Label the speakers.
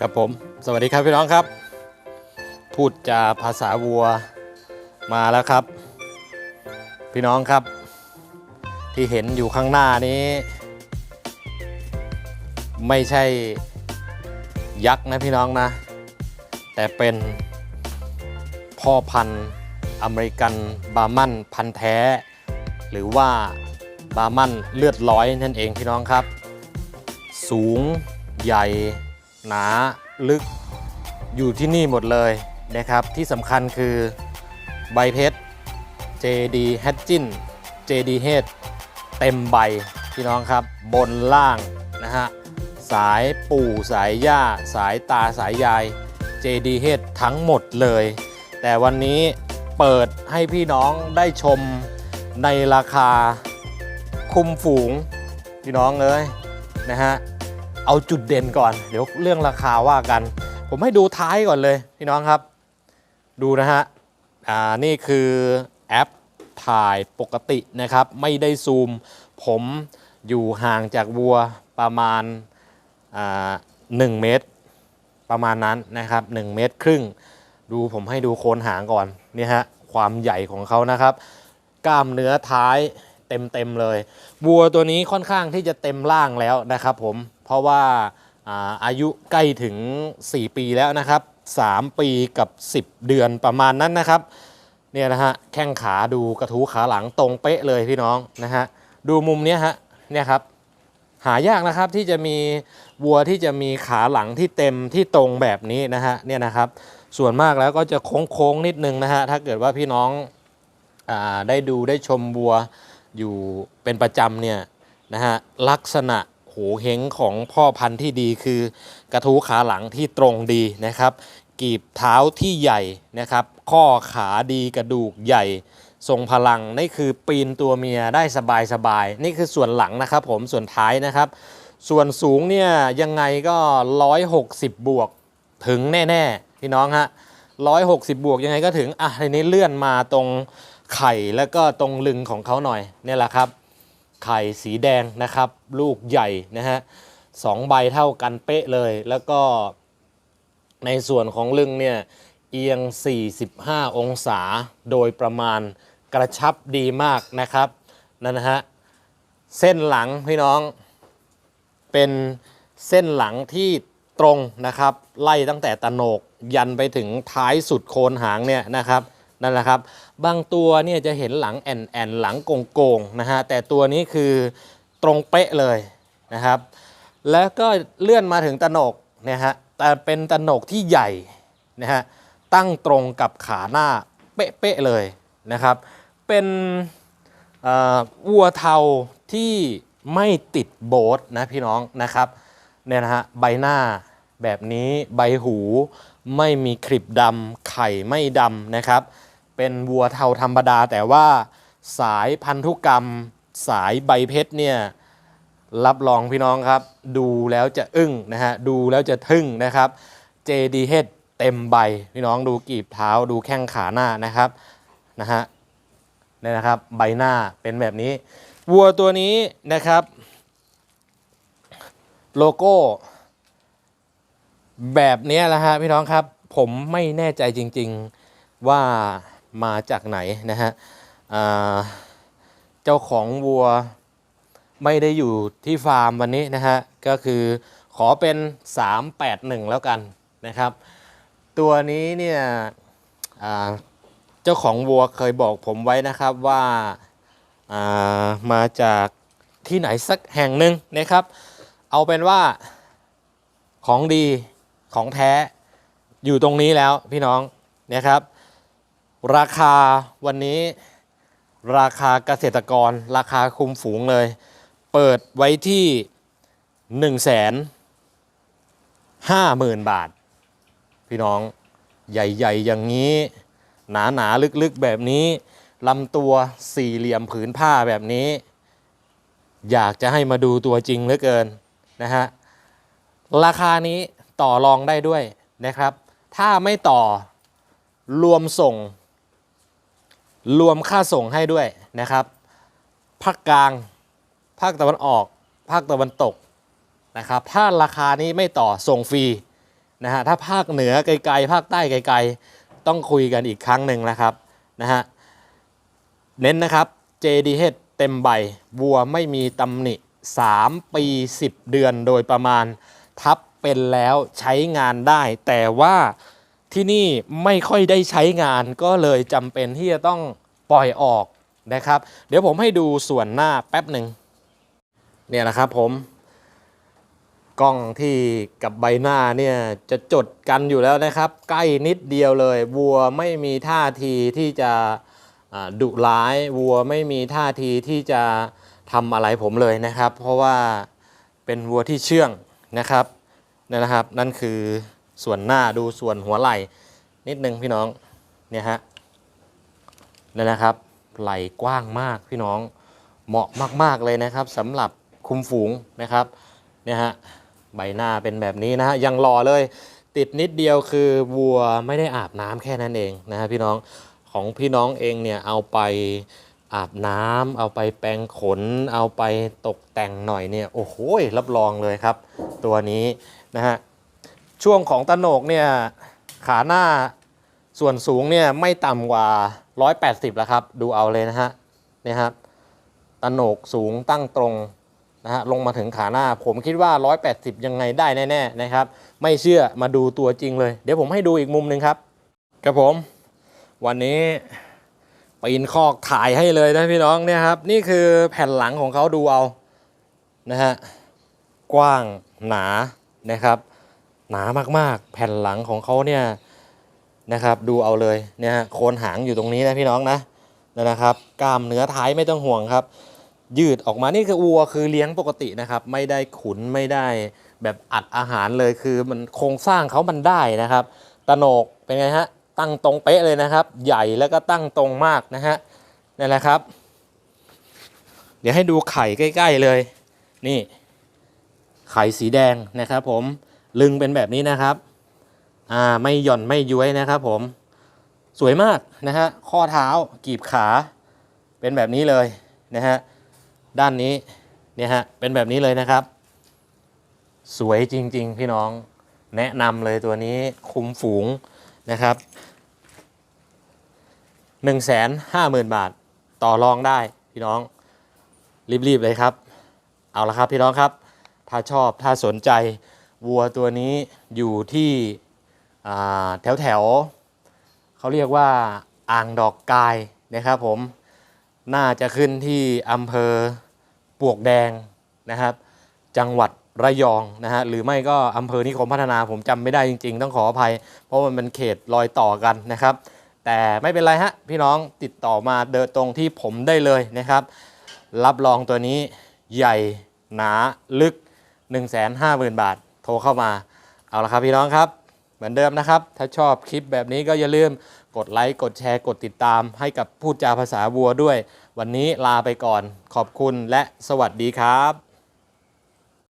Speaker 1: ครับผม สวัสดีครับพี่น้องครับ พูดจาภาษาวัวมาแล้วครับ พี่น้องครับ ที่เห็นอยู่ข้างหน้านี้ ไม่ใช่ยักษ์นะพี่น้องนะ แต่เป็นพ่อพันธุ์อเมริกันบาร์มันพันธุ์แท้ หรือว่าบาร์มันเลือดร้อยนั่นเองพี่น้องครับ สูงใหญ่ หนาลึกอยู่ที่นี่หมดเลยนะครับ ที่สำคัญคือใบเพชร JD h a t c h i n JD h e a d เต็มใบพี่น้องครับบนล่างนะฮะสายปู่สายย่า สายตาสายยาย JD h e a d ทั้งหมดเลย แต่วันนี้เปิดให้พี่น้องได้ชมในราคาคุ้มฝูง พี่น้องเลยนะฮะ เอาจุดเด่นก่อน เดี๋ยวเรื่องราคาว่ากัน ผมให้ดูท้ายก่อนเลยพี่น้องครับ ดูนะฮะอ่านี่คือแอปถ่ายปกตินะครับ ไม่ได้ซูม ผมอยู่ห่างจากวัวประมาณอ่าหนึ่งเมตร ประมาณนั้นนะครับ 1 เมตรครึ่ง ดูผมให้ดูโคนหางก่อนนี่ฮะความใหญ่ของเขานะครับ กล้ามเนื้อท้ายเต็มๆเลย วัวตัวนี้ค่อนข้างที่จะเต็มร่างแล้วนะครับผม เพราะว่าอายุใกล้ถึง 4 ปีแล้วนะครับ 3 ปีกับ 10 เดือนประมาณนั้นนะครับเนี่ยนะฮะแข้งขาดูกระทู้ขาหลังตรงเป๊ะเลยพี่น้องนะฮะดูมุมเนี้ยฮะเนี่ยครับหายากนะครับที่จะมีวัวที่จะมีขาหลังที่เต็มที่ตรงแบบนี้นะฮะเนี่ยนะครับ ส่วนมากแล้วก็จะโค้งๆนิดนึงนะฮะถ้าเกิดว่าพี่น้องอได้ดูได้ชมวัวอยู่เป็นประจำเนี่ยนะฮะลักษณะ โหเฮงของพ่อพันธุ์ที่ดีคือกระทู้ขาหลังที่ตรงดีนะครับ กีบเท้าที่ใหญ่นะครับ ข้อขาดีกระดูกใหญ่ ทรงพลังนี่คือปีนตัวเมียได้สบายสบายๆนี่คือส่วนหลังนะครับ ผมส่วนท้ายนะครับ ส่วนสูงเนี่ยยังไงก็ 160 บวกถึงแน่ๆพี่น้องฮะ160 บวกยังไงก็ถึงอะทีนี้เลื่อนมาตรงไข่แล้วก็ตรงลึงของเขาหน่อยเนี่ยแหละครับ ไข่สีแดงนะครับ ลูกใหญ่นะฮะสองใบเท่ากันเป๊ะเลย แล้วก็ในส่วนของลึงเนี่ยเอียง 45 องศาโดยประมาณกระชับดีมากนะครับนั่นนะฮะเส้นหลังพี่น้อง เป็นเส้นหลังที่ตรงนะครับ ไล่ตั้งแต่ตะโหนกยันไปถึงท้ายสุดโคนหางเนี่ยนะครับ นั่นแหละครับ บางตัวเนี่ยจะเห็นหลังแอนแอนหลังโกงโกงนะฮะแต่ตัวนี้คือตรงเป๊ะเลยนะครับ แล้วก็เลื่อนมาถึงตะโหนกเนี่ยฮะแต่เป็นตะโหนกที่ใหญ่นะฮะตั้งตรงกับขาหน้าเป๊ะๆเลยนะครับ เป็นวัวเทาที่ไม่ติดโบทนะพี่น้องนะครับเนี่ยนะฮะใบหน้าแบบนี้ใบหูไม่มีคลิปดำไข่ไม่ดำนะครับ เป็นวัวเทาธรรมดา แต่ว่าสายพันธุกรรม สายใบเพชรเนี่ยรับรองพี่น้องครับ ดูแล้วจะอึ้งนะฮะดูแล้วจะทึ่งนะครับ JDH เต็มใบพี่น้องดูกีบเท้าดูแข้งขาหน้านะครับนะฮะเนี่ยนะครับใบหน้าเป็นแบบนี้ วัวตัวนี้นะครับ โลโก้ แบบนี้แหละฮะพี่น้องครับ ผมไม่แน่ใจจริง ๆว่า มาจากไหนนะฮะเจ้าของวัวไม่ได้อยู่ที่ฟาร์มวันนี้นะฮะก็คือขอเป็น 381 แล้วกันนะครับ ตัวนี้เนี่ยเจ้าของวัวเคยบอกผมไว้นะครับว่าอ่ามาจากที่ไหนสักแห่งหนึ่งนะครับ เอาเป็นว่าของดีของแท้อยู่ตรงนี้แล้วพี่น้องนะครับ ราคาวันนี้ราคาเกษตรกร ราคาคุมฝูงเลย เปิดไว้ที่1นึ่งแสนห้าหมื่นบาท พี่น้องใหญ่ ๆ อย่างนี้ หนาหนาๆลึกๆ แบบนี้ลำตัวสี่เหลี่ยมผืนผ้าแบบนี้ อยากจะให้มาดูตัวจริงเหลือเกินนะฮะราคานี้ต่อรองได้ด้วยนะครับ ถ้าไม่ต่อรวมส่ง รวมค่าส่งให้ด้วยนะครับภาคกลาง ภาคตะวันออก ภาคตะวันตกนะครับ ถ้าราคานี้ไม่ต่อส่งฟรีนะฮะถ้าภาคเหนือไกลๆ ภาคใต้ไกลๆ ต้องคุยกันอีกครั้งหนึ่งนะครับนะฮะเน้นนะครับ JDH เต็มใบวัวไม่มีตำหนิ 3 ปี 10 เดือนโดยประมาณ ทับเป็นแล้วใช้งานได้ แต่ว่า ที่นี่ไม่ค่อยได้ใช้งานก็เลยจำเป็นที่จะต้องปล่อยออกนะครับ เดี๋ยวผมให้ดูส่วนหน้าแป๊บหนึ่งเนี่ยนะครับผม กล้องที่กับใบหน้าเนี่ยจะจดกันอยู่แล้วนะครับ ใกล้นิดเดียวเลยวัวไม่มีท่าทีที่จะดุร้ายวัวไม่มีท่าทีที่จะทำอะไรผมเลยนะครับ เพราะว่าเป็นวัวที่เชื่องนะครับนั่นนะครับนั่นคือ ส่วนหน้าดูส่วนหัวไหล่นิดนึงพี่น้องเนี่ยฮะนั่นะครับ ไหล่กว้างมากพี่น้องเหมาะมากๆเลยนะครับสำหรับคุมฝูงนะครับเนี่ยฮะใบหน้าเป็นแบบนี้นะฮะยังรอเลย ติดนิดเดียวคือวัวไม่ได้อาบน้ำแค่นั้นเองนะฮะพี่น้องของพี่น้องเองเนี่ยเอาไปอาบน้ำเอาไปแปรงขน เอาไปตกแต่งหน่อยเนี่ยโอ้โหรับรองเลยครับ ตัวนี้นะฮะ ช่วงของตะโหนกเนี่ยขาหน้าส่วนสูงเนี่ยไม่ต่ำกว่า 180 แล้วครับ ดูเอาเลยนะฮะนี่ครับตะโหนกสูงตั้งตรงนะฮะลงมาถึงขาหน้า ผมคิดว่า 180 ยังไงได้แน่ๆนะครับ ไม่เชื่อมาดูตัวจริงเลย เดี๋ยวผมให้ดูอีกมุมหนึ่งครับครับผม วันนี้ปีนคอกถ่ายให้เลยนะพี่น้องเนี่ยครับ นี่คือแผ่นหลังของเขาดูเอานะฮะกว้างหนานะครับ หนามากๆ แผ่นหลังของเขาเนี่ยนะครับดูเอาเลยเนี่ยโคนหางอยู่ตรงนี้นะพี่น้องนะนั่นนะครับกล้ามเนื้อท้ายไม่ต้องห่วงครับ ยืดออกมานี่คือวัวคือเลี้ยงปกตินะครับ ไม่ได้ขุนไม่ได้แบบอัดอาหารเลยคือมันโครงสร้างเขามันได้นะครับตโหนกเป็นไงฮะตั้งตรงเป๊ะเลยนะครับ ใหญ่แล้วก็ตั้งตรงมากนะฮะนี่แหละครับ เดี๋ยวให้ดูไข่ใกล้ ๆเลย นี่ ไข่สีแดงนะครับผม ลึงเป็นแบบนี้นะครับอ่าไม่หย่อนไม่ย้วยนะครับผมสวยมากนะฮะข้อเท้ากีบขาเป็นแบบนี้เลยนะฮะด้านนี้เนี่ยฮะเป็นแบบนี้เลยนะครับ สวยจริง ๆ พี่น้องแนะนำเลยตัวนี้คุ้มฝูงนะครับ1นึ่งแสนห้าหมื่นบาทต่อรองได้พี่น้องรีบๆเลยครับ เอาละครับพี่น้องครับ ถ้าชอบถ้าสนใจ วัวตัวนี้อยู่ที่แถวแถวๆเขาเรียกว่าอ่างดอกกายนะครับผมน่าจะขึ้นที่อำเภอปวกแดงนะครับ จังหวัดระยองนะฮะหรือไม่ก็อำเภอนิคมพัฒนาผมจำไม่ได้จริง ๆ ต้องขออภัย เพราะมันเป็นเขตรอยต่อกันนะครับ แต่ไม่เป็นไรฮะพี่น้องติดต่อมาเดินตรงที่ผมได้เลยนะครับ รับรองตัวนี้ใหญ่หนาลึก 150,000 บาท โทรเข้ามา เอาละครับพี่น้องครับ เหมือนเดิมนะครับ ถ้าชอบคลิปแบบนี้ก็อย่าลืมกดไลค์ กดแชร์ กดติดตาม ให้กับพูดจาภาษาวัวด้วย วันนี้ลาไปก่อน ขอบคุณและสวัสดีครับ